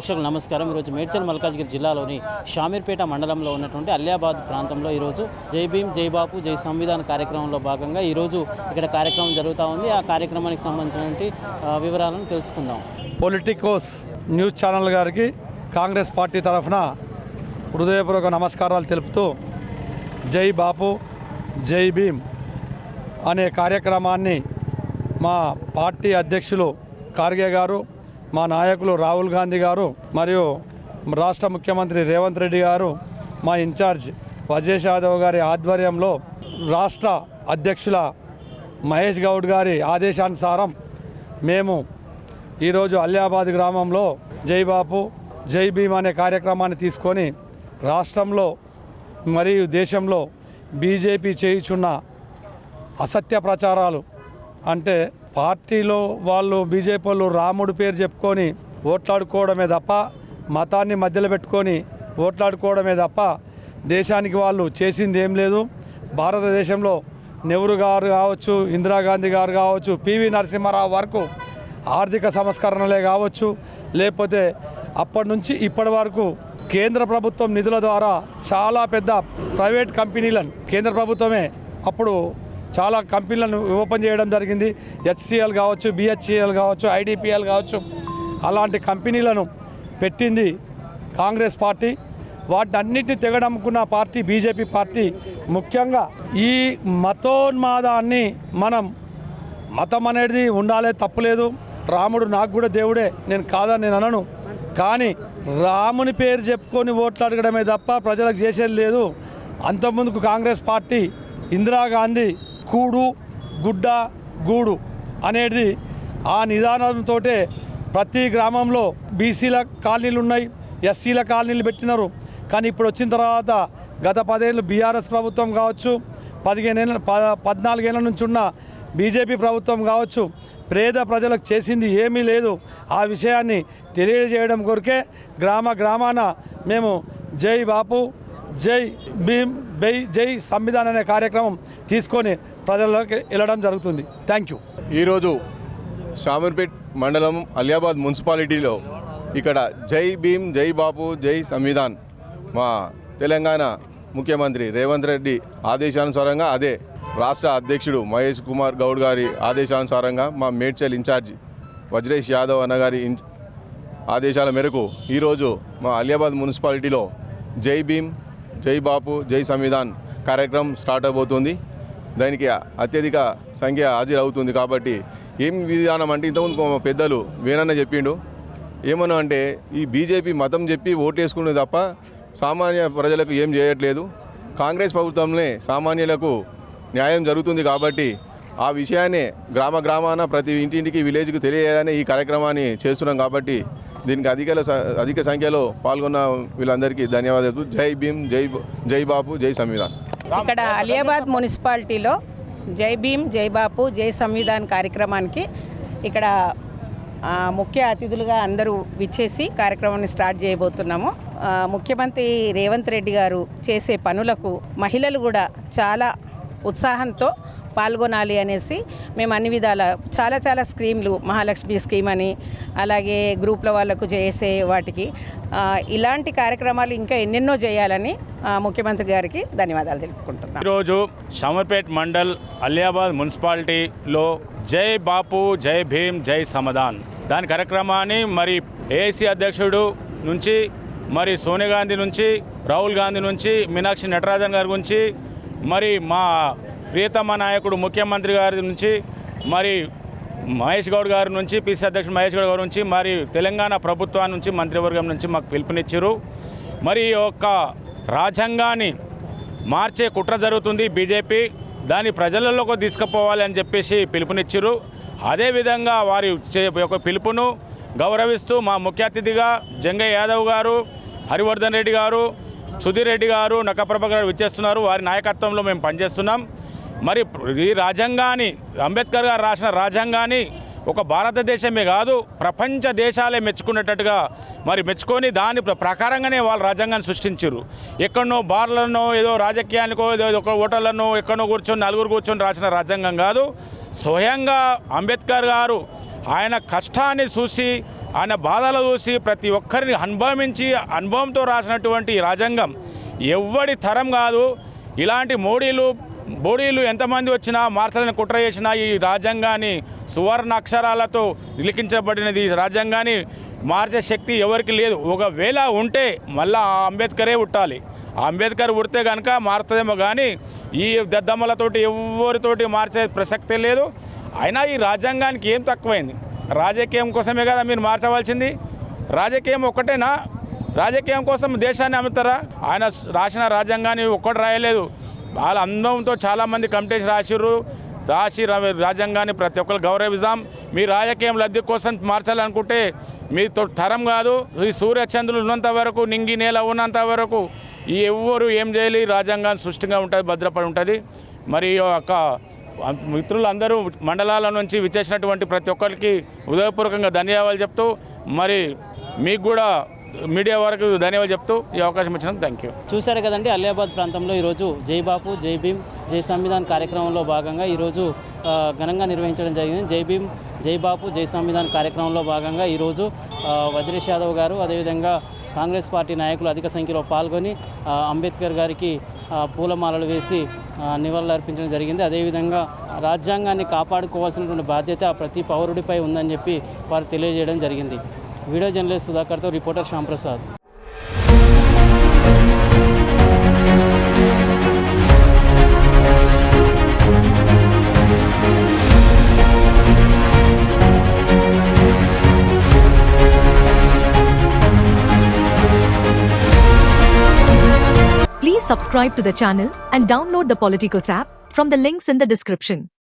ప్రేక్షకులు నమస్కారం. ఈరోజు మేడ్చల్ మల్కాజ్గిరి జిల్లాలోని షామీర్పేట మండలంలో ఉన్నటువంటి అలియాబాద్ ప్రాంతంలో ఈరోజు జై భీమ్ జై బాపు జై సంవిధాన్ కార్యక్రమంలో భాగంగా ఈరోజు ఇక్కడ కార్యక్రమం జరుగుతూ ఉంది. ఆ కార్యక్రమానికి సంబంధించినటువంటి వివరాలను తెలుసుకుందాం. పొలిటికోస్ న్యూస్ ఛానల్ గారికి కాంగ్రెస్ పార్టీ తరఫున హృదయపూర్వక నమస్కారాలు తెలుపుతూ జై బాపు జై భీమ్ అనే కార్యక్రమాన్ని మా పార్టీ అధ్యక్షులు ఖార్గే గారు మా నాయకులు రాహుల్ గాంధీ గారు మరియు రాష్ట్ర ముఖ్యమంత్రి రేవంత్ రెడ్డి గారు మా ఇన్ఛార్జ్ వజేష్ యాదవ్ గారి ఆధ్వర్యంలో రాష్ట్ర అధ్యక్షుల మహేష్ గౌడ్ గారి ఆదేశానుసారం మేము ఈరోజు అలియాబాద్ గ్రామంలో జై బాపు జై భీమ్ అనే కార్యక్రమాన్ని తీసుకొని రాష్ట్రంలో మరియు దేశంలో బీజేపీ చేయుచున్న అసత్య ప్రచారాలు అంటే పార్టీలో వాళ్ళు బీజేపీ వాళ్ళు రాముడి పేరు చెప్పుకొని ఓట్లాడుకోవడమే తప్ప మతాన్ని మధ్యలో పెట్టుకొని ఓట్లాడుకోవడమే తప్ప దేశానికి వాళ్ళు చేసింది ఏం లేదు. భారతదేశంలో నెహ్రూ గారు కావచ్చు ఇందిరాగాంధీ గారు కావచ్చు పివి నరసింహారావు వరకు ఆర్థిక సంస్కరణలే కావచ్చు. లేకపోతే అప్పటి నుంచి ఇప్పటి వరకు కేంద్ర ప్రభుత్వం నిధుల ద్వారా చాలా పెద్ద ప్రైవేట్ కంపెనీలను కేంద్ర ప్రభుత్వమే అప్పుడు చాలా కంపెనీలను ఓపెన్ చేయడం జరిగింది. హెచ్సిఎల్ కావచ్చు బిహెచ్సిఎల్ కావచ్చు ఐడిపిఎల్ కావచ్చు అలాంటి కంపెనీలను పెట్టింది కాంగ్రెస్ పార్టీ. వాటి అన్నింటిని తెగడమ్ముకున్న పార్టీ బీజేపీ పార్టీ. ముఖ్యంగా ఈ మతోన్మాదాన్ని మనం మతం అనేది ఉండాలే తప్పులేదు రాముడు నాకు కూడా దేవుడే నేను కాదని నేను అనను. కానీ రాముని పేరు చెప్పుకొని ఓట్లు అడగడమే తప్ప ప్రజలకు చేసేది లేదు. అంతకుముందుకు కాంగ్రెస్ పార్టీ ఇందిరాగాంధీ కూడు గుడ్డ గూడు అనేది ఆ నిదానంతో ప్రతి గ్రామంలో బీసీల కాలనీలు ఉన్నాయి ఎస్సీల కాలనీలు పెట్టినారు. కానీ ఇప్పుడు వచ్చిన తర్వాత గత పదేళ్ళు బీఆర్ఎస్ ప్రభుత్వం కావచ్చు పదిహేనేళ్ళ ప పద్నాలుగేళ్ళ నుంచి ఉన్న బీజేపీ ప్రభుత్వం కావచ్చు పేద ప్రజలకు చేసింది ఏమీ లేదు. ఆ విషయాన్ని తెలియజేయడం కొరకే గ్రామ గ్రామాన మేము జై బాపు జై భీమ్ బై జై సంవిధాన్ అనే కార్యక్రమం తీసుకొని ప్రజల్లోకి వెళ్ళడం జరుగుతుంది. థ్యాంక్ యూ ఈరోజు షామీర్పేట్ మండలం అలియాబాద్ మున్సిపాలిటీలో ఇక్కడ జై భీమ్ జై బాపు జై సంవిధాన్ మా తెలంగాణ ముఖ్యమంత్రి రేవంత్ రెడ్డి ఆదేశానుసారంగా అదే రాష్ట్ర అధ్యక్షుడు మహేష్ కుమార్ గౌడ్ గారి ఆదేశానుసారంగా మా మేడ్చల్ ఇన్ఛార్జి వజ్రేష్ యాదవ్ అన్నగారి ఇన్ ఆదేశాల మేరకు ఈరోజు మా అలియాబాద్ మున్సిపాలిటీలో జై భీమ్ జై బాపు జై సంవిధాన్ కార్యక్రమం స్టార్ట్ అవబోతుంది. దానికి అత్యధిక సంఖ్య హాజరవుతుంది కాబట్టి ఏం విధానం అంటే ఇంతకుముందు మా పెద్దలు వేనన్న చెప్పిండు. ఏమన్నా అంటే ఈ బీజేపీ మతం చెప్పి ఓటేసుకునే తప్ప సామాన్య ప్రజలకు ఏం చేయట్లేదు. కాంగ్రెస్ ప్రభుత్వంలో సామాన్యులకు న్యాయం జరుగుతుంది కాబట్టి ఆ విషయాన్ని గ్రామ గ్రామాన ప్రతి ఇంటింటికి విలేజ్కి తెలియజేయాలని ఈ కార్యక్రమాన్ని చేస్తున్నాం కాబట్టి దీనికి అధిక అధిక సంఖ్యలో పాల్గొన్న వీళ్ళందరికీ ధన్యవాదాలు. జై భీమ్ జై జై బాపు జై సంవిధాన్. ఇక్కడ అలియాబాద్ మున్సిపాలిటీలో జై భీమ్ జై బాపు జై సంవిధాన్ కార్యక్రమానికి ఇక్కడ ముఖ్య అతిథులుగా అందరూ విచ్చేసి కార్యక్రమాన్ని స్టార్ట్ చేయబోతున్నాము. ముఖ్యమంత్రి రేవంత్ రెడ్డి గారు చేసే పనులకు మహిళలు కూడా చాలా ఉత్సాహంతో పాల్గొనాలి అనేసి మేము అన్ని విధాల చాలా చాలా స్కీమ్లు మహాలక్ష్మి స్కీమ్ అని అలాగే గ్రూప్ల వాళ్ళకు చేసే వాటికి ఇలాంటి కార్యక్రమాలు ఇంకా ఎన్నెన్నో చేయాలని ముఖ్యమంత్రి గారికి ధన్యవాదాలు తెలుపుకుంటున్నాను ఈరోజు షమర్పేట్ మండల్ అలియాబాద్ మున్సిపాలిటీలో జై బాపు జై భీమ్ జై సమదాన్. దాని కార్యక్రమాన్ని మరి ఏఐసి అధ్యక్షుడు నుంచి మరి సోనియా గాంధీ నుంచి రాహుల్ గాంధీ నుంచి మీనాక్షి నటరాజన్ గారి గురించి మరి మా ప్రియతమ నాయకుడు ముఖ్యమంత్రి గారి నుంచి మరి మహేష్ గౌడ్ గారి నుంచి పిసి అధ్యక్షుడు మహేష్ గౌడ్ గారి నుంచి మరి తెలంగాణ ప్రభుత్వం నుంచి మంత్రివర్గం నుంచి మాకు పిలుపునిచ్చారు మరి యొక్క రాజ్యాంగాన్ని మార్చే కుట్ర జరుగుతుంది బీజేపీ. దాన్ని ప్రజలలోకి తీసుకుపోవాలి అని చెప్పేసి పిలుపునిచ్చారు అదేవిధంగా వారి చే- యొక్క పిలుపును గౌరవిస్తూ మా ముఖ్య అతిథిగా జంగయ్య యాదవ్ గారు హరివర్ధన్ రెడ్డి గారు సుధీర్ రెడ్డి గారు నక్కప్రభ గారు విచ్చేస్తున్నారు. వారి నాయకత్వంలో మేము పనిచేస్తున్నాం. మరి ఈ రాజ్యాంగాన్ని అంబేద్కర్ గారు రాసిన రాజ్యాంగాన్ని ఒక భారతదేశమే కాదు ప్రపంచ దేశాలే మెచ్చుకునేటట్టుగా మరి మెచ్చుకొని దాని ప్ర- ప్రకారంగానే వాళ్ళు రాజ్యాంగాన్ని సృష్టించారు ఎక్కడనో బార్లనో ఏదో రాజకీయానికో ఏదో ఒక ఓటర్లనో ఎక్కడో కూర్చొని నలుగురు కూర్చొని రాసిన రాజ్యాంగం కాదు. స్వయంగా అంబేద్కర్ గారు ఆయన కష్టాన్ని చూసి ఆయన బాధలు చూసి ప్రతి ఒక్కరిని అనుభవించి అనుభవంతో రాసినటువంటి రాజ్యాంగం ఎవ్వడి తరం కాదు. ఇలాంటి మోడీలు బోడీలు ఎంతమంది వచ్చినా మార్చాలని కుట్ర చేసినా ఈ రాజ్యాంగాన్ని సువర్ణ అక్షరాలతో లిఖించబడినది. ఈ రాజ్యాంగాన్ని మార్చే శక్తి ఎవరికి లేదు. ఒకవేళ ఉంటే మళ్ళా ఆ అంబేద్కరే ఉట్టాలి. ఆ అంబేద్కర్ ఉడితే కనుక మారుతుందేమో కానీ ఈ దద్దమ్మలతోటి ఎవరితోటి మార్చే ప్రసక్తే లేదు. అయినా ఈ రాజ్యాంగానికి ఏం తక్కువైంది? రాజకీయం కోసమే కదా మీరు మార్చవలసింది? రాజకీయం ఒక్కటేనా? రాజకీయం కోసం దేశాన్ని అమ్ముతారా? ఆయన రాసిన రాజ్యాంగాన్ని ఒక్కటి రాయలేదు. వాళ్ళ అందంతో చాలామంది కమిటీస్ రాసిర్రు. రాసి రాజ్యాంగాన్ని ప్రతి ఒక్కరు గౌరవిస్తాం మీ రాజకీయం లబ్ధి కోసం మార్చాలనుకుంటే మీ తరం కాదు ఈ సూర్యచంద్రులు ఉన్నంత వరకు నింగి నేల ఉన్నంత వరకు ఈ ఎవ్వరు ఏం చేయాలి రాజ్యాంగాన్ని సృష్టిగా ఉంటుంది భద్రపడి ఉంటుంది. మరి యొక్క మిత్రులందరూ మండలాల నుంచి విచ్చేసినటువంటి ప్రతి ఒక్కరికి ఉదయపూర్వకంగా ధన్యవాదాలు చెప్తూ మరి మీకు కూడా మీడియా వరకు ధన్యవాదాలు చెప్తూ ఈ అవకాశం ఇచ్చినందుకు థ్యాంక్ యూ చూశారు కదండి అలియాబాద్ ప్రాంతంలో ఈరోజు జై బాపు జై భీమ్ జై సంవిధాన్ కార్యక్రమంలో భాగంగా ఈరోజు ఘనంగా నిర్వహించడం జరిగింది. జై భీమ్ జై బాపు జై సంవిధాన్ కార్యక్రమంలో భాగంగా ఈరోజు వజ్రేష్ యాదవ్ గారు అదేవిధంగా కాంగ్రెస్ పార్టీ నాయకులు అధిక సంఖ్యలో పాల్గొని అంబేద్కర్ గారికి పూలమాలలు వేసి నివాళులు అర్పించడం జరిగింది. అదేవిధంగా రాజ్యాంగాన్ని కాపాడుకోవాల్సినటువంటి బాధ్యత ప్రతి పౌరుడిపై ఉందని చెప్పి వారు తెలియజేయడం జరిగింది. Video journalist సుధాకర్తో reporter Shyamprasad Please subscribe to the channel and download the Politicos app from the links in the description.